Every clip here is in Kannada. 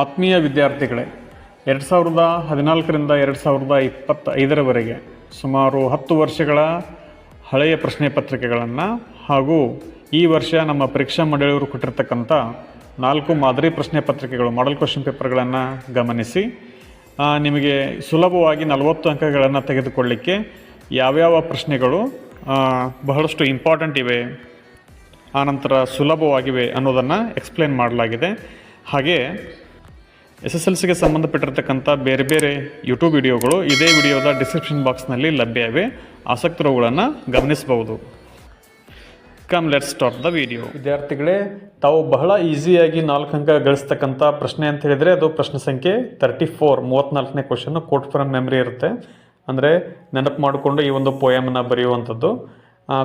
ಆತ್ಮೀಯ ವಿದ್ಯಾರ್ಥಿಗಳೇ, ಎರಡು ಸಾವಿರದ ಹದಿನಾಲ್ಕರಿಂದ ಎರಡು ಸಾವಿರದ ಇಪ್ಪತ್ತೈದರವರೆಗೆ ಸುಮಾರು ಹತ್ತು ವರ್ಷಗಳ ಹಳೆಯ ಪ್ರಶ್ನೆ ಪತ್ರಿಕೆಗಳನ್ನು ಹಾಗೂ ಈ ವರ್ಷ ನಮ್ಮ ಪರೀಕ್ಷಾ ಮಂಡಳಿಯವರು ಕೊಟ್ಟಿರ್ತಕ್ಕಂಥ ನಾಲ್ಕು ಮಾದರಿ ಪ್ರಶ್ನೆ ಪತ್ರಿಕೆಗಳು ಮಾಡಲ್ ಕ್ವಶನ್ ಪೇಪರ್ಗಳನ್ನು ಗಮನಿಸಿ ನಿಮಗೆ ಸುಲಭವಾಗಿ ನಲವತ್ತು ಅಂಕಗಳನ್ನು ತೆಗೆದುಕೊಳ್ಳಿಕ್ಕೆ ಯಾವ್ಯಾವ ಪ್ರಶ್ನೆಗಳು ಬಹಳಷ್ಟು ಇಂಪಾರ್ಟೆಂಟ್ ಇವೆ ಆನಂತರ ಸುಲಭವಾಗಿವೆ ಅನ್ನೋದನ್ನು ಎಕ್ಸ್ಪ್ಲೇನ್ ಮಾಡಲಾಗಿದೆ. ಹಾಗೆ ಎಸ್ ಎಸ್ ಎಲ್ ಸಿಗೆ ಸಂಬಂಧಪಟ್ಟಿರ್ತಕ್ಕಂಥ ಬೇರೆ ಬೇರೆ ಯೂಟ್ಯೂಬ್ ವಿಡಿಯೋಗಳು ಇದೇ ವಿಡಿಯೋದ ಡಿಸ್ಕ್ರಿಪ್ಷನ್ ಬಾಕ್ಸ್ನಲ್ಲಿ ಲಭ್ಯ ಇವೆ. ಆಸಕ್ತರುಗಳನ್ನು ಗಮನಿಸಬಹುದು. Come let start the video ವಿದ್ಯಾರ್ಥಿಗಳೇ, ತಾವು ಬಹಳ ಈಸಿಯಾಗಿ ನಾಲ್ಕು ಅಂಕ ಗಳಿಸ್ತಕ್ಕಂಥ ಪ್ರಶ್ನೆ ಅಂತ ಹೇಳಿದರೆ ಅದು ಪ್ರಶ್ನೆ ಸಂಖ್ಯೆ ತರ್ಟಿ ಫೋರ್ ಮೂವತ್ತ್ನಾಲ್ಕನೇ ಕ್ವಶನ್ ಕೋಟ್ ಫ್ರಮ್ ಮೆಮರಿ ಇರುತ್ತೆ. ಅಂದರೆ ನೆನಪು ಮಾಡಿಕೊಂಡು ಈ ಒಂದು ಪೋಯಮನ್ನು ಬರೆಯುವಂಥದ್ದು.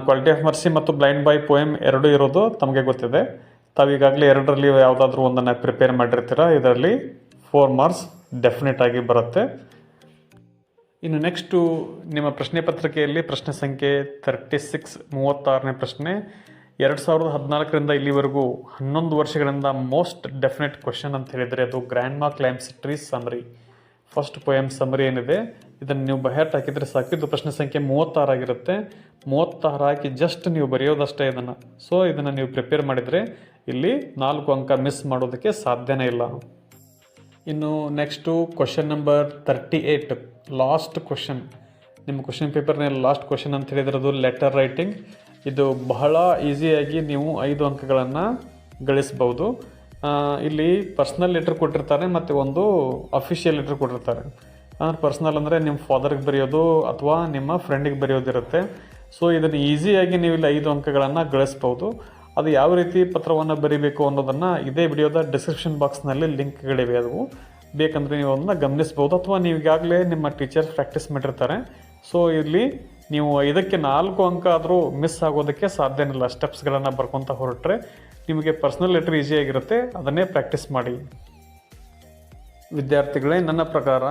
ಕ್ವಾಲಿಟಿ ಆಫ್ ಮರ್ಸಿ ಮತ್ತು ಬ್ಲೈಂಡ್ ಬಾಯ್ ಪೋಯಮ್ ಎರಡೂ ಇರೋದು ತಮಗೆ ಗೊತ್ತಿದೆ. ತಾವೀಗಾಗಲೇ ಎರಡರಲ್ಲಿ ಯಾವುದಾದ್ರೂ ಒಂದನ್ನು ಪ್ರಿಪೇರ್ ಮಾಡಿರ್ತೀರ? ಇದರಲ್ಲಿ ಫೋರ್ ಮಾರ್ಕ್ಸ್ ಡೆಫಿನೆಟ್ ಆಗಿ ಬರುತ್ತೆ. ಇನ್ನು ನೆಕ್ಸ್ಟು ನಿಮ್ಮ ಪ್ರಶ್ನೆ ಪತ್ರಿಕೆಯಲ್ಲಿ ಪ್ರಶ್ನೆ ಸಂಖ್ಯೆ ತರ್ಟಿ ಸಿಕ್ಸ್ ಮೂವತ್ತಾರನೇ ಪ್ರಶ್ನೆ. ಎರಡು ಸಾವಿರದ ಹದಿನಾಲ್ಕರಿಂದ ಇಲ್ಲಿವರೆಗೂ ಹನ್ನೊಂದು ವರ್ಷಗಳಿಂದ ಮೋಸ್ಟ್ ಡೆಫಿನೆಟ್ ಕ್ವಶನ್ ಅಂತ ಹೇಳಿದರೆ ಅದು grand mark climbs trees summary first poem summary ಏನಿದೆ? ಇದನ್ನು ನೀವು ಬಹಿರ್ಟ್ ಹಾಕಿದರೆ ಸಾಕು. ಪ್ರಶ್ನೆ ಸಂಖ್ಯೆ ಮೂವತ್ತಾರಾಗಿರುತ್ತೆ ಮೂವತ್ತಾರು ಹಾಕಿ ಜಸ್ಟ್ ನೀವು ಬರೆಯೋದಷ್ಟೇ ಇದನ್ನು. ಸೊ ಇದನ್ನು ನೀವು ಪ್ರಿಪೇರ್ ಮಾಡಿದರೆ ಇಲ್ಲಿ ನಾಲ್ಕು ಅಂಕ ಮಿಸ್ ಮಾಡೋದಕ್ಕೆ ಸಾಧ್ಯನೇ ಇಲ್ಲ. ಇನ್ನು next question number thirty eight last question ನಿಮ್ಮ ಕ್ವಶನ್ ಪೇಪರ್ನಲ್ಲಿ ಲಾಸ್ಟ್ ಕ್ವಶನ್ ಅಂತ ಹೇಳಿದ್ರದು ಲೆಟರ್ ರೈಟಿಂಗ್ ಇದು ಬಹಳ ಈಸಿಯಾಗಿ ನೀವು ಐದು ಅಂಕಗಳನ್ನು ಗಳಿಸ್ಬೋದು ಇಲ್ಲಿ ಪರ್ಸ್ನಲ್ ಲೆಟರ್ ಕೊಟ್ಟಿರ್ತಾರೆ ಮತ್ತು ಒಂದು ಅಫಿಷಿಯಲ್ ಲೆಟರ್ ಕೊಟ್ಟಿರ್ತಾರೆ. ಅಂದರೆ ಪರ್ಸ್ನಲ್ ಅಂದರೆ ನಿಮ್ಮ ಫಾದರ್ಗೆ ಬರೆಯೋದು ಅಥವಾ ನಿಮ್ಮ ಫ್ರೆಂಡಿಗೆ ಬರೆಯೋದಿರುತ್ತೆ. ಸೊ ಇದನ್ನು ಈಸಿಯಾಗಿ ನೀವು ಇಲ್ಲಿ ಐದು ಅಂಕಗಳನ್ನು ಗಳಿಸ್ಬೋದು ಅದು ಯಾವ ರೀತಿ ಪತ್ರವನ್ನು ಬರೀಬೇಕು ಅನ್ನೋದನ್ನು ಇದೇ ವಿಡಿಯೋದ ಡಿಸ್ಕ್ರಿಪ್ಷನ್ ಬಾಕ್ಸ್ನಲ್ಲಿ ಲಿಂಕ್ಗಳಿವೆ ಅದು. ಬೇಕಂದರೆ ನೀವು ಅದನ್ನು ಗಮನಿಸ್ಬೋದು. ಅಥವಾ ನೀವು ಈಗಾಗಲೇ ನಿಮ್ಮ ಟೀಚರ್ಸ್ ಪ್ರಾಕ್ಟೀಸ್ ಮಾಡಿರ್ತಾರೆ. ಸೊ ಇಲ್ಲಿ ನೀವು ಇದಕ್ಕೆ ನಾಲ್ಕು ಅಂಕ ಆದರೂ ಮಿಸ್ ಆಗೋದಕ್ಕೆ ಸಾಧ್ಯನಿಲ್ಲ ಸ್ಟೆಪ್ಸ್ಗಳನ್ನು ಬರ್ಕೊತ ಹೊರಟ್ರೆ ನಿಮಗೆ ಪರ್ಸ್ನಲ್ ಲೆಟ್ರ್ ಈಸಿಯಾಗಿರುತ್ತೆ ಅದನ್ನೇ ಪ್ರಾಕ್ಟೀಸ್ ಮಾಡಿ. ವಿದ್ಯಾರ್ಥಿಗಳೇ, ನನ್ನ ಪ್ರಕಾರ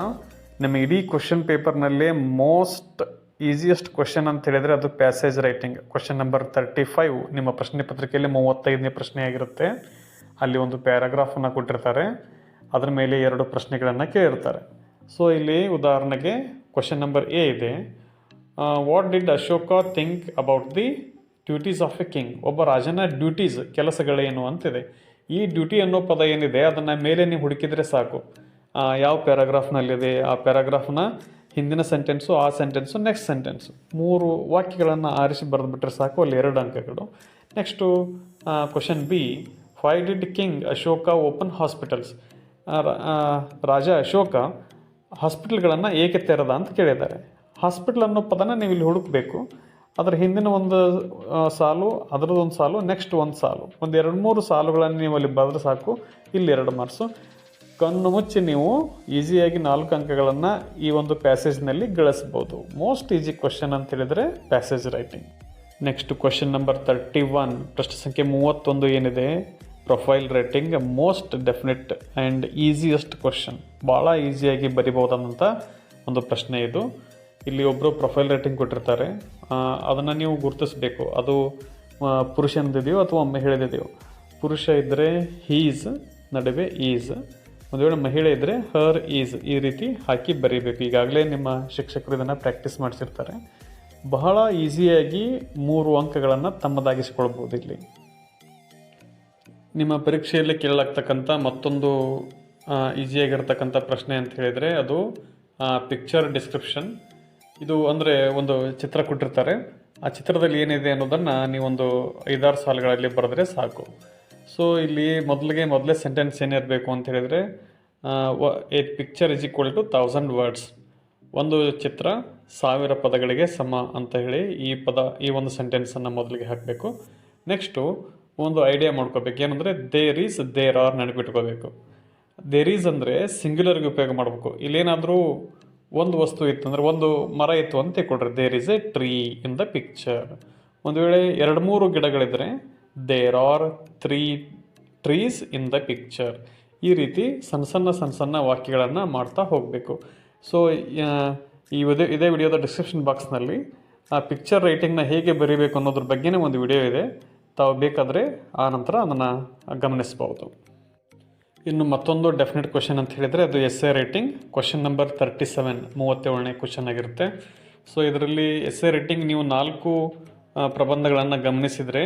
ನಿಮ್ಮ ಇಡೀ ಕ್ವಶನ್ ಪೇಪರ್ನಲ್ಲೇ ಮೋಸ್ಟ್ ಈಸಿಯೆಸ್ಟ್ ಕ್ವಶನ್ ಅಂತ ಹೇಳಿದರೆ ಅದು passage writing question number thirty five ನಿಮ್ಮ ಪ್ರಶ್ನೆ ಪತ್ರಿಕೆಯಲ್ಲಿ ಮೂವತ್ತೈದನೇ ಪ್ರಶ್ನೆ ಆಗಿರುತ್ತೆ. ಅಲ್ಲಿ ಒಂದು ಪ್ಯಾರಾಗ್ರಾಫನ್ನು ಕೊಟ್ಟಿರ್ತಾರೆ. ಅದರ ಮೇಲೆ ಎರಡು ಪ್ರಶ್ನೆಗಳನ್ನು ಕೇಳಿರ್ತಾರೆ. ಸೊ ಇಲ್ಲಿ ಉದಾಹರಣೆಗೆ ಕ್ವಶನ್ ನಂಬರ್ ಎ ಇದೆ. What did Ashoka think about the duties of a king ಒಬ್ಬ ರಾಜನ ಡ್ಯೂಟೀಸ್ ಕೆಲಸಗಳೇನು ಅಂತಿದೆ. ಈ ಡ್ಯೂಟಿ ಅನ್ನೋ ಪದ ಏನಿದೆ, ಅದನ್ನು ಮೇಲೆ ನೀವು ಹುಡುಕಿದರೆ ಸಾಕು. ಯಾವ ಪ್ಯಾರಾಗ್ರಾಫ್ನಲ್ಲಿದೆ ಆ ಪ್ಯಾರಾಗ್ರಾಫ್ನ ಹಿಂದಿನ ಸೆಂಟೆನ್ಸು ಆ ಸೆಂಟೆನ್ಸು ನೆಕ್ಸ್ಟ್ ಸೆಂಟೆನ್ಸು ಮೂರು ವಾಕ್ಯಗಳನ್ನು ಆರಿಸಿ ಬರೆದುಬಿಟ್ರೆ ಸಾಕು, ಅಲ್ಲಿ ಎರಡು ಅಂಕಗಳು. Next question B why did king Ashoka open hospitals ರಾಜ ಅಶೋಕ ಹಾಸ್ಪಿಟಲ್ಗಳನ್ನು ಏಕೆ ತೆರೆದ ಅಂತ ಕೇಳಿದ್ದಾರೆ. ಹಾಸ್ಪಿಟಲ್ ಅನ್ನೋ ಪದನ ನೀವು ಇಲ್ಲಿ ಹುಡುಕಬೇಕು. ಅದರ ಹಿಂದಿನ ಒಂದು ಸಾಲು, ಅದರದ್ದೊಂದು ಸಾಲು ನೆಕ್ಸ್ಟ್ ಒಂದು ಸಾಲು. ಒಂದು ಎರಡು ಮೂರು ಸಾಲುಗಳನ್ನು ನೀವು ಅಲ್ಲಿ ಬರೆದ್ರೆ ಸಾಕು. ಇಲ್ಲಿ ಎರಡು ಮಾರ್ಕ್ಸು ಕಣ್ಣು ಮುಚ್ಚಿ ನೀವು ಈಸಿಯಾಗಿ ನಾಲ್ಕು ಅಂಕಗಳನ್ನು ಈ ಒಂದು ಪ್ಯಾಸೇಜ್ನಲ್ಲಿ ಗಳಿಸ್ಬೋದು ಮೋಸ್ಟ್ ಈಸಿ ಕ್ವಶನ್ ಅಂತ ಹೇಳಿದರೆ passage writing next question number thirty one ಪ್ರಶ್ನೆ ಸಂಖ್ಯೆ ಮೂವತ್ತೊಂದು ಏನಿದೆ? Profile writing most definite and easiest question ಭಾಳ ಈಸಿಯಾಗಿ ಬರಿಬೋದಾದಂಥ ಒಂದು ಪ್ರಶ್ನೆ ಇದು. ಇಲ್ಲಿ ಒಬ್ಬರು ಪ್ರೊಫೈಲ್ ರೇಟಿಂಗ್ ಕೊಟ್ಟಿರ್ತಾರೆ. ಅದನ್ನು ನೀವು ಗುರುತಿಸಬೇಕು. ಅದು ಪುರುಷನದಿದೆಯೋ ಅಥವಾ ಮಹಿಳೆದಿದೆಯೋ ಪುರುಷ ಇದ್ದರೆ ಹೀಸ್ ನಡುವೆ ಈಸ್ ಒಂದು ವೇಳೆ ಮಹಿಳೆ ಇದ್ದರೆ ಹರ್ ಈಸ್ ಈ ರೀತಿ ಹಾಕಿ ಬರೀಬೇಕು. ಈಗಾಗಲೇ ನಿಮ್ಮ ಶಿಕ್ಷಕರು ಇದನ್ನು ಪ್ರಾಕ್ಟೀಸ್ ಮಾಡಿಸಿರ್ತಾರೆ. ಬಹಳ ಈಸಿಯಾಗಿ ಮೂರು ಅಂಕಗಳನ್ನು ತಮ್ಮದಾಗಿಸಿಕೊಳ್ಬೋದು ಇಲ್ಲಿ. ನಿಮ್ಮ ಪರೀಕ್ಷೆಯಲ್ಲಿ ಕೇಳಲಾಗ್ತಕ್ಕಂಥ ಮತ್ತೊಂದು ಈಸಿಯಾಗಿರ್ತಕ್ಕಂಥ ಪ್ರಶ್ನೆ ಅಂತ ಹೇಳಿದರೆ ಅದು ಪಿಕ್ಚರ್ ಡಿಸ್ಕ್ರಿಪ್ಷನ್ ಇದು ಅಂದರೆ ಒಂದು ಚಿತ್ರ ಕೊಟ್ಟಿರ್ತಾರೆ. ಆ ಚಿತ್ರದಲ್ಲಿ ಏನಿದೆ ಅನ್ನೋದನ್ನು ನೀವೊಂದು ಐದಾರು ಸಾಲುಗಳಲ್ಲಿ ಬರೆದ್ರೆ ಸಾಕು. ಸೊ ಇಲ್ಲಿ ಮೊದಲಿಗೆ ಮೊದಲೇ ಸೆಂಟೆನ್ಸ್ ಏನಿರಬೇಕು ಅಂತ ಹೇಳಿದರೆ a picture is equal to thousand words ಒಂದು ಚಿತ್ರ ಸಾವಿರ ಪದಗಳಿಗೆ ಸಮ ಅಂತ ಹೇಳಿ ಈ ಪದ, ಈ ಒಂದು ಸೆಂಟೆನ್ಸನ್ನು ಮೊದಲಿಗೆ ಹಾಕಬೇಕು. ನೆಕ್ಸ್ಟು ಒಂದು ಐಡಿಯಾ ಮಾಡ್ಕೋಬೇಕು. ಏನಂದರೆ ದೇರ್ ಈಸ್ ದೇರ್ ಆರ್ ನೆನಪಿಟ್ಕೋಬೇಕು ದೇರ್ ಈಸ್ ಅಂದರೆ ಸಿಂಗ್ಯುಲರ್ಗೆ ಉಪಯೋಗ ಮಾಡಬೇಕು. ಇಲ್ಲೇನಾದರೂ ಒಂದು ವಸ್ತು ಇತ್ತು ಅಂದರೆ, ಒಂದು ಮರ ಇತ್ತು ಅಂತ ತಿಳ್ಕೊಳ್ರಿ there is a tree in the picture ಒಂದು ವೇಳೆ ಎರಡು ಮೂರು ಗಿಡಗಳಿದ್ದರೆ there are three trees in the picture ಈ ರೀತಿ ಸಣ್ಣ ಸಣ್ಣ ಸಣ್ಣ ಸಣ್ಣ ವಾಕ್ಯಗಳನ್ನು ಮಾಡ್ತಾ ಹೋಗಬೇಕು. ಸೊ ಈ ಇದೇ ವಿಡಿಯೋದ ಡಿಸ್ಕ್ರಿಪ್ಷನ್ ಬಾಕ್ಸ್ನಲ್ಲಿ ಆ ಪಿಕ್ಚರ್ ರೈಟಿಂಗ್ನ ಹೇಗೆ ಬರೀಬೇಕು ಅನ್ನೋದ್ರ ಬಗ್ಗೆನೇ ಒಂದು ವಿಡಿಯೋ ಇದೆ. ತಾವು ಬೇಕಾದರೆ ಆ ನಂತರ ಅದನ್ನು ಗಮನಿಸ್ಬೋದು ಇನ್ನು ಮತ್ತೊಂದು ಡೆಫಿನೆಟ್ ಕ್ವಶನ್ ಅಂತ ಹೇಳಿದರೆ, ಅದು essay writing question number thirty seven ಮೂವತ್ತೇಳನೇ question ಆಗಿರುತ್ತೆ. ಸೊ ಇದರಲ್ಲಿ ಎಸ್ ಎ ರೇಟಿಂಗ್ ನೀವು ನಾಲ್ಕು ಪ್ರಬಂಧಗಳನ್ನು ಗಮನಿಸಿದರೆ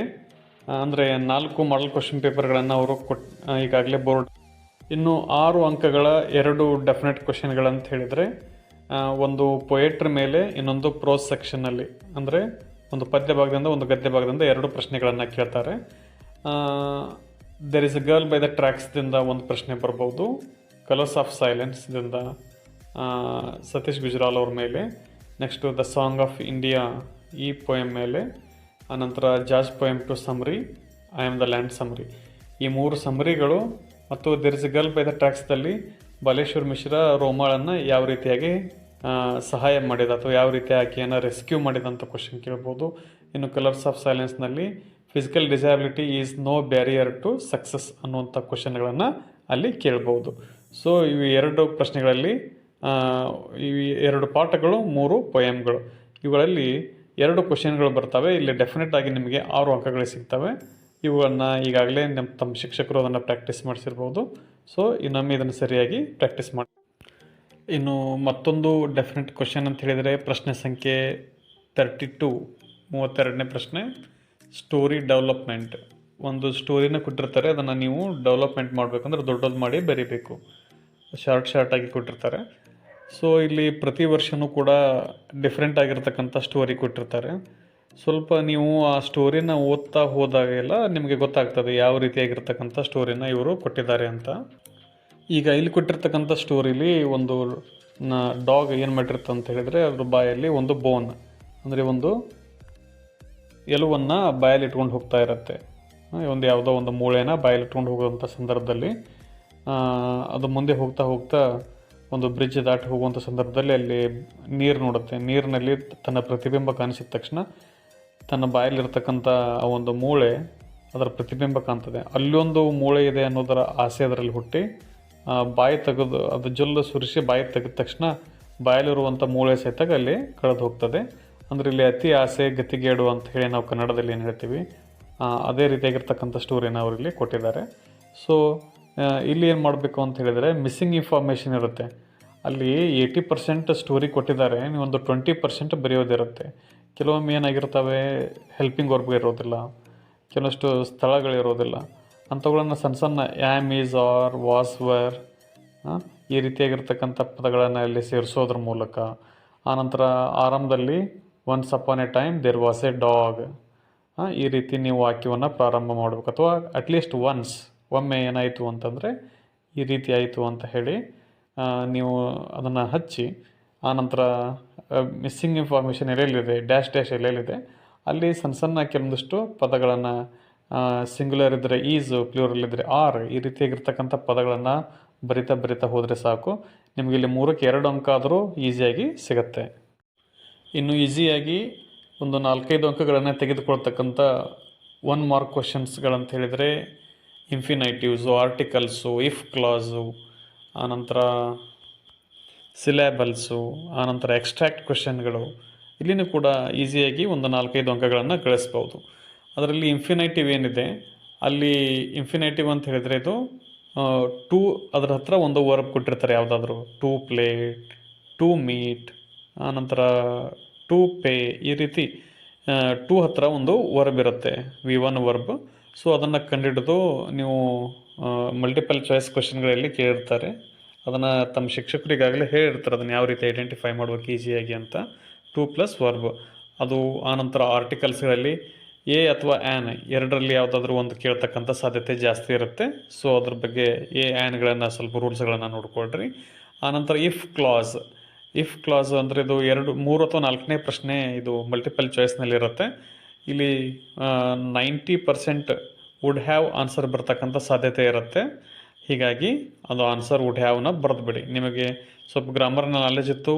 ಅಂದರೆ ನಾಲ್ಕು ಮಾಡಲ್ ಕ್ವಶನ್ ಪೇಪರ್ಗಳನ್ನು ಅವರು ಕೊಟ್ ಈಗಾಗಲೇ ಬೋರ್ಡ್ ಇನ್ನು ಆರು ಅಂಕಗಳ ಎರಡು ಡೆಫಿನೆಟ್ ಕ್ವಶನ್ಗಳಂತ ಹೇಳಿದರೆ ಒಂದು ಪೊಯೆಟ್ರ್ ಮೇಲೆ ಇನ್ನೊಂದು ಪ್ರೋಸ್ ಸೆಕ್ಷನ್ನಲ್ಲಿ ಅಂದರೆ ಒಂದು ಪದ್ಯ ಭಾಗದಿಂದ ಒಂದು ಗದ್ಯ ಭಾಗದಿಂದ ಎರಡು ಪ್ರಶ್ನೆಗಳನ್ನು ಕೇಳ್ತಾರೆ. There is a girl by the ಟ್ರ್ಯಾಕ್ಸ್ದಿಂದ ಒಂದು ಪ್ರಶ್ನೆ ಬರ್ಬೋದು ಕಲರ್ಸ್ ಆಫ್ ಸೈಲೆನ್ಸ್ದಿಂದ ಸತೀಶ್ ಗುಜ್ರಾಲ್ ಅವ್ರ ಮೇಲೆ next the song of India ಈ ಪೊಯಮ್ ಮೇಲೆ ಆನಂತರ jazz poem two summary I am the land summary ಈ ಮೂರು ಸಮರಿಗಳು ಮತ್ತು there is girl by the ಟ್ರ್ಯಾಕ್ಸ್ದಲ್ಲಿ Baleshwar Mishra ರೋಮಾಳನ್ನು ಯಾವ ರೀತಿಯಾಗಿ ಸಹಾಯ ಮಾಡಿದ ಅಥವಾ ಯಾವ ರೀತಿ ಆಕೆಯನ್ನು ರೆಸ್ಕ್ಯೂ ಮಾಡಿದ ಅಂತ ಕ್ವಶನ್ ಕೇಳ್ಬೋದು. ಇನ್ನು colours of ಸೈಲೆನ್ಸ್ನಲ್ಲಿ physical disability is no barrier to success ಅನ್ನುವಂಥ ಕ್ವಶನ್ಗಳನ್ನು ಅಲ್ಲಿ ಕೇಳ್ಬೋದು. ಸೊ ಇವು ಎರಡು ಪ್ರಶ್ನೆಗಳಲ್ಲಿ ಈ ಎರಡು ಪಾಠಗಳು, ಮೂರು ಪೊಯಮ್ಗಳು ಇವುಗಳಲ್ಲಿ ಎರಡು ಕ್ವಶನ್ಗಳು ಬರ್ತವೆ. ಇಲ್ಲಿ ಡೆಫಿನೆಟ್ ಆಗಿ ನಿಮಗೆ ಆರು ಅಂಕಗಳು ಸಿಗ್ತವೆ. ಇವುಗಳನ್ನು ಈಗಾಗಲೇ ನಮ್ಮ ತಮ್ಮ ಶಿಕ್ಷಕರು ಅದನ್ನು ಪ್ರಾಕ್ಟೀಸ್ ಮಾಡಿಸಿರ್ಬೋದು. ಸೊ ಇನ್ನೊಮ್ಮೆ ಇದನ್ನು ಸರಿಯಾಗಿ ಪ್ರಾಕ್ಟೀಸ್ ಮಾಡಿ ಇನ್ನು ಮತ್ತೊಂದು ಡೆಫಿನೆಟ್ ಕ್ವಶನ್ ಅಂತ ಹೇಳಿದರೆ, ಪ್ರಶ್ನೆ ಸಂಖ್ಯೆ ತರ್ಟಿ ಟು ಮೂವತ್ತೆರಡನೇ ಪ್ರಶ್ನೆ. ಸ್ಟೋರಿ ಡೆವಲಪ್ಮೆಂಟ್ ಒಂದು ಸ್ಟೋರಿನ ಕೊಟ್ಟಿರ್ತಾರೆ. ಅದನ್ನು ನೀವು ಡೆವಲಪ್ಮೆಂಟ್ ಮಾಡಬೇಕಂದ್ರೆ ದೊಡ್ಡದು ಮಾಡಿ ಬರೀಬೇಕು. ಶಾರ್ಟ್ ಶಾರ್ಟಾಗಿ ಕೊಟ್ಟಿರ್ತಾರೆ. ಸೊ ಇಲ್ಲಿ ಪ್ರತಿ ವರ್ಷವೂ ಕೂಡ ಡಿಫ್ರೆಂಟ್ ಆಗಿರ್ತಕ್ಕಂಥ ಸ್ಟೋರಿ ಕೊಟ್ಟಿರ್ತಾರೆ. ಸ್ವಲ್ಪ ನೀವು ಆ ಸ್ಟೋರಿನ ಓದ್ತಾ ಹೋದಾಗೆಲ್ಲ ನಿಮಗೆ ಗೊತ್ತಾಗ್ತದೆ ಯಾವ ರೀತಿಯಾಗಿರ್ತಕ್ಕಂಥ ಸ್ಟೋರಿನ ಇವರು ಕೊಟ್ಟಿದ್ದಾರೆ ಅಂತ. ಈಗ ಇಲ್ಲಿ ಕೊಟ್ಟಿರ್ತಕ್ಕಂಥ ಸ್ಟೋರಿಲಿ ಒಂದು ಡಾಗ್ ಏನು ಮಾಡಿರುತ್ತೆ ಅಂತ ಹೇಳಿದರೆ ಅದ್ರ ಬಾಯಲ್ಲಿ ಒಂದು ಬೋನ್ ಅಂದರೆ ಒಂದು ಎಲುವನ್ನು ಬಾಯಲ್ಲಿ ಇಟ್ಕೊಂಡು ಹೋಗ್ತಾ ಇರುತ್ತೆ. ಒಂದು ಯಾವುದೋ ಒಂದು ಮೂಳೆನ ಬಾಯಲ್ಲಿ ಇಟ್ಕೊಂಡು ಹೋಗುವಂಥ ಸಂದರ್ಭದಲ್ಲಿ ಅದು ಮುಂದೆ ಹೋಗ್ತಾ ಹೋಗ್ತಾ ಒಂದು ಬ್ರಿಡ್ಜ್ ದಾಟಿ ಹೋಗುವಂಥ ಸಂದರ್ಭದಲ್ಲಿ ಅಲ್ಲಿ ನೀರು ನೋಡುತ್ತೆ. ನೀರಿನಲ್ಲಿ ತನ್ನ ಪ್ರತಿಬಿಂಬ ಕಾಣಿಸಿದ ತಕ್ಷಣ ತನ್ನ ಬಾಯಲ್ಲಿರ್ತಕ್ಕಂಥ ಆ ಒಂದು ಮೂಳೆ ಅದರ ಪ್ರತಿಬಿಂಬ ಕಾಣ್ತದೆ. ಅಲ್ಲೊಂದು ಮೂಳೆ ಇದೆ ಅನ್ನೋದರ ಆಸೆ ಅದರಲ್ಲಿ ಹುಟ್ಟಿ ಬಾಯಿ ತೆಗೆದು ಅದು ಜೊಲ್ಲು ಸುರಿಸಿ ಬಾಯಿ ತೆಗೆದ ತಕ್ಷಣ ಬಾಯಲ್ಲಿರುವಂಥ ಮೂಳೆ ಸಹಿತ ಅಲ್ಲಿ ಕಳೆದು ಹೋಗ್ತದೆ. ಅಂದರೆ ಇಲ್ಲಿ ಅತಿ ಆಸೆ, ಗತಿಗೇಡು ಅಂತ ಹೇಳಿ ನಾವು ಕನ್ನಡದಲ್ಲಿ ಏನು ಹೇಳ್ತೀವಿ ಅದೇ ರೀತಿಯಾಗಿರ್ತಕ್ಕಂಥ ಸ್ಟೋರಿನ ಅವರಿಲ್ಲಿ ಕೊಟ್ಟಿದ್ದಾರೆ. ಸೊ ಇಲ್ಲಿ ಏನು ಮಾಡಬೇಕು ಅಂತ ಹೇಳಿದರೆ ಮಿಸ್ಸಿಂಗ್ ಇನ್ಫಾರ್ಮೇಷನ್ ಇರುತ್ತೆ. ಅಲ್ಲಿ ಏಯ್ಟಿ ಪರ್ಸೆಂಟ್ ಸ್ಟೋರಿ ಕೊಟ್ಟಿದ್ದಾರೆ, ನೀವೊಂದು ಟ್ವೆಂಟಿ ಪರ್ಸೆಂಟ್ ಬರೆಯೋದಿರುತ್ತೆ. ಕೆಲವೊಮ್ಮೆ ಏನಾಗಿರ್ತವೆ ಹೆಲ್ಪಿಂಗ್ ವರ್ಕ್ ಇರೋದಿಲ್ಲ, ಕೆಲವಷ್ಟು ಸ್ಥಳಗಳಿರೋದಿಲ್ಲ ಅಂಥವುಗಳನ್ನು ಸಣ್ಣ ಸಣ್ಣ am is are was were ಈ ರೀತಿಯಾಗಿರ್ತಕ್ಕಂಥ ಪದಗಳನ್ನು ಅಲ್ಲಿ ಸೇರಿಸೋದ್ರ ಮೂಲಕ. ಆನಂತರ ಆರಂಭದಲ್ಲಿ once upon a time there was a dog ಈ ರೀತಿ ನೀವು ವಾಕ್ಯವನ್ನು ಪ್ರಾರಂಭ ಮಾಡಬೇಕು. ಅಥವಾ ಅಟ್ಲೀಸ್ಟ್ ಒನ್ಸ್ ಒಮ್ಮೆ ಏನಾಯಿತು ಅಂತಂದರೆ, ಈ ರೀತಿ ಆಯಿತು ಅಂತ ಹೇಳಿ ನೀವು ಅದನ್ನು ಹಚ್ಚಿ ಆನಂತರ ಮಿಸ್ಸಿಂಗ್ ಇನ್ಫಾರ್ಮೇಷನ್ ಎಲ್ಲೆಲ್ಲಿದೆ ಡ್ಯಾಶ್ ಡ್ಯಾಶ್ ಎಲ್ಲೆಲ್ಲಿದೆ, ಅಲ್ಲಿ ಸಣ್ಣ ಸಣ್ಣ ಕೆಲವೊಂದಿಷ್ಟು ಪದಗಳನ್ನು ಸಿಂಗ್ಯುಲರ್ ಇದ್ದರೆ ಈಸು ಪ್ಲೂರಲ್ ಇದ್ದರೆ ಆರ್ ಈ ರೀತಿಯಾಗಿರ್ತಕ್ಕಂಥ ಪದಗಳನ್ನು ಬರಿತಾ ಬರಿತಾ ಹೋದರೆ ಸಾಕು. ನಿಮಗೆ ಇಲ್ಲಿ ಮೂರಕ್ಕೆ ಎರಡು ಅಂಕ ಆದರೂ ಈಸಿಯಾಗಿ ಸಿಗುತ್ತೆ. ಇನ್ನು ಈಸಿಯಾಗಿ ಒಂದು ನಾಲ್ಕೈದು ಅಂಕಗಳನ್ನು ತೆಗೆದುಕೊಳ್ತಕ್ಕಂಥ ಒನ್ ಮಾರ್ಕ್ ಕ್ವಶನ್ಸ್ಗಳಂತ ಹೇಳಿದರೆ ಇನ್ಫಿನೈಟಿವ್ಸು ಆರ್ಟಿಕಲ್ಸು ಇಫ್ ಕ್ಲಾಸು ಆನಂತರ ಸಿಲೆಬಲ್ಸು ಆನಂತರ ಎಕ್ಸ್ಟ್ರಾಕ್ಟ್ ಕ್ವೆಶನ್ಗಳು ಇಲ್ಲಿನೂ ಕೂಡ ಈಸಿಯಾಗಿ ಒಂದು ನಾಲ್ಕೈದು ಅಂಕಗಳನ್ನು ಗಳಿಸ್ಬೋದು ಅದರಲ್ಲಿ ಇನ್ಫಿನೈಟಿವ್ ಏನಿದೆ? ಅಲ್ಲಿ ಇನ್ಫಿನೈಟಿವ್ ಅಂತ ಹೇಳಿದರೆ ಇದು ಟೂ ಅದರ ಹತ್ರ ಒಂದು ವರ್ಬ್ ಕೊಟ್ಟಿರ್ತಾರೆ ಯಾವುದಾದ್ರೂ. ಟೂ ಪ್ಲೇಟ್ ಟೂ ಮೀಟ್ ಆನಂತರ ಟೂ ಪೇ ಈ ರೀತಿ ಟೂ ಹತ್ತಿರ ಒಂದು ವರ್ಬ್ ಇರುತ್ತೆ. ವಿ ಒನ್ ವರ್ಬ್ ಸೊ ಅದನ್ನು ಕಂಡುಹಿಡಿದು ನೀವು ಮಲ್ಟಿಪಲ್ ಚಾಯ್ಸ್ ಕ್ವೆಶನ್ಗಳಲ್ಲಿ ಕೇಳಿರ್ತಾರೆ. ಅದನ್ನು ತಮ್ಮ ಶಿಕ್ಷಕರಿಗಾಗಲೇ ಹೇಳಿರ್ತಾರೆ, ಅದನ್ನು ಯಾವ ರೀತಿ ಐಡೆಂಟಿಫೈ ಮಾಡಬೇಕು ಈಸಿಯಾಗಿ ಅಂತ. ಟೂ ಪ್ಲಸ್ ವರ್ಬ್ ಅದು ಆನಂತರ ಆರ್ಟಿಕಲ್ಸ್ಗಳಲ್ಲಿ ಎ ಅಥವಾ ಆ್ಯನ್ ಎರಡರಲ್ಲಿ ಯಾವುದಾದ್ರೂ ಒಂದು ಕೇಳ್ತಕ್ಕಂಥ ಸಾಧ್ಯತೆ ಜಾಸ್ತಿ ಇರುತ್ತೆ. ಸೊ ಅದ್ರ ಬಗ್ಗೆ ಎ ಆ್ಯನ್ಗಳನ್ನು ಸ್ವಲ್ಪ ರೂಲ್ಸ್ಗಳನ್ನು ನೋಡ್ಕೊಳ್ರಿ. ಆನಂತರ ಇಫ್ ಕ್ಲಾಸ್ ಇಫ್ ಕ್ಲಾಸ್ ಅಂದರೆ ಇದು ಎರಡು, ಮೂರು ಅಥವಾ ನಾಲ್ಕನೇ ಪ್ರಶ್ನೆ ಇದು ಮಲ್ಟಿಪಲ್ ಚಾಯ್ಸ್ನಲ್ಲಿ ಇರುತ್ತೆ ಇಲ್ಲಿ ninety percent would have answer ಬರ್ತಕ್ಕಂಥ ಸಾಧ್ಯತೆ ಇರುತ್ತೆ. ಹೀಗಾಗಿ ಅದು ಆನ್ಸರ್ ವುಡ್ ಹ್ಯಾವ್ನ ಬರೆದ್ಬಿಡಿ. ನಿಮಗೆ ಸ್ವಲ್ಪ ಗ್ರಾಮರ್ನ ನಾಲೆಜ್ ಇತ್ತು,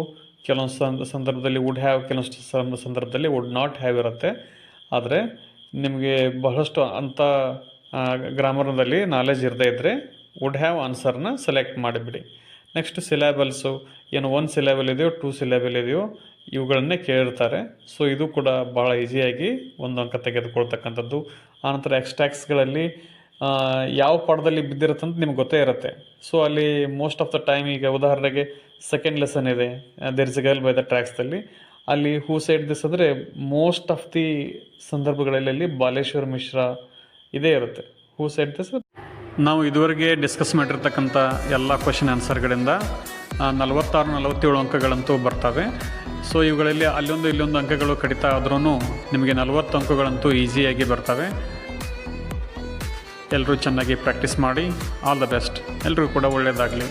ಕೆಲವೊಂದು ಸಂದ, ಸಂದರ್ಭದಲ್ಲಿ ವುಡ್ ಹ್ಯಾವ್ ಕೆಲವೊಂದು ಸಂದರ್ಭದಲ್ಲಿ ವುಡ್ ನಾಟ್ ಹ್ಯಾವ್ ಇರುತ್ತೆ. ಆದರೆ ನಿಮಗೆ ಬಹಳಷ್ಟು ಅಂಥ ಗ್ರಾಮರ್ನಲ್ಲಿ ನಾಲೆಜ್ ಇರದೇ ಇದ್ದರೆ ವುಡ್ ಹ್ಯಾವ್ ಆನ್ಸರ್ನ ಸೆಲೆಕ್ಟ್ ಮಾಡಿಬಿಡಿ. ನೆಕ್ಸ್ಟ್ ಸಿಲೆಬಲ್ಸು ಏನು ಒನ್ ಸಿಲೆಬಲ್ ಇದೆಯೋ ಟೂ ಸಿಲೆಬಲ್ ಇದೆಯೋ ಇವುಗಳನ್ನೇ ಕೇಳಿರ್ತಾರೆ. ಸೊ ಇದು ಕೂಡ ಭಾಳ ಈಸಿಯಾಗಿ ಒಂದು ಅಂಕ ತೆಗೆದುಕೊಳ್ತಕ್ಕಂಥದ್ದು. ಆನಂತರ ಎಕ್ಸ್ಟ್ಯಾಕ್ಸ್ಗಳಲ್ಲಿ ಯಾವ ಪಾಠದಲ್ಲಿ ಬಿದ್ದಿರುತ್ತೆ ಅಂತ ನಿಮ್ಗೆ ಗೊತ್ತೇ ಇರುತ್ತೆ. ಸೊ ಅಲ್ಲಿ ಮೋಸ್ಟ್ ಆಫ್ ದ ಟೈಮ್ ಈಗ ಉದಾಹರಣೆಗೆ ಸೆಕೆಂಡ್ ಲೆಸನ್ ಇದೆ. There is girl by the ಟ್ರ್ಯಾಕ್ಸ್ದಲ್ಲಿ ಅಲ್ಲಿ ಹೂ ಸೈಡ್ ದಿಸ್ ಅಂದರೆ ಮೋಸ್ಟ್ ಆಫ್ ದಿ ಸಂದರ್ಭಗಳಲ್ಲಿ ಅಲ್ಲಿ ಬಾಲೇಶ್ವರ್ ಮಿಶ್ರಾ ಇದೇ ಇರುತ್ತೆ. ಹೂ ಸೈಡ್ ದಿಸ್ ನಾವು ಇದುವರೆಗೆ ಡಿಸ್ಕಸ್ ಮಾಡಿರ್ತಕ್ಕಂಥ ಎಲ್ಲ ಕ್ವಶನ್ ಆನ್ಸರ್ಗಳಿಂದ ನಲವತ್ತಾರು, ನಲವತ್ತೇಳು ಅಂಕಗಳಂತೂ ಬರ್ತವೆ. ಸೊ ಇವುಗಳಲ್ಲಿ ಅಲ್ಲೊಂದು ಇಲ್ಲೊಂದು ಅಂಕಗಳು ಕಡಿತ ಆದ್ರೂ ನಿಮಗೆ ನಲವತ್ತು ಅಂಕಗಳಂತೂ ಈಸಿಯಾಗಿ ಬರ್ತವೆ. ಎಲ್ಲರೂ ಚೆನ್ನಾಗಿ ಪ್ರಾಕ್ಟೀಸ್ ಮಾಡಿ. ಆಲ್ ದ ಬೆಸ್ಟ್ ಎಲ್ಲರಿಗೂ ಕೂಡ ಒಳ್ಳೆಯದಾಗಲಿ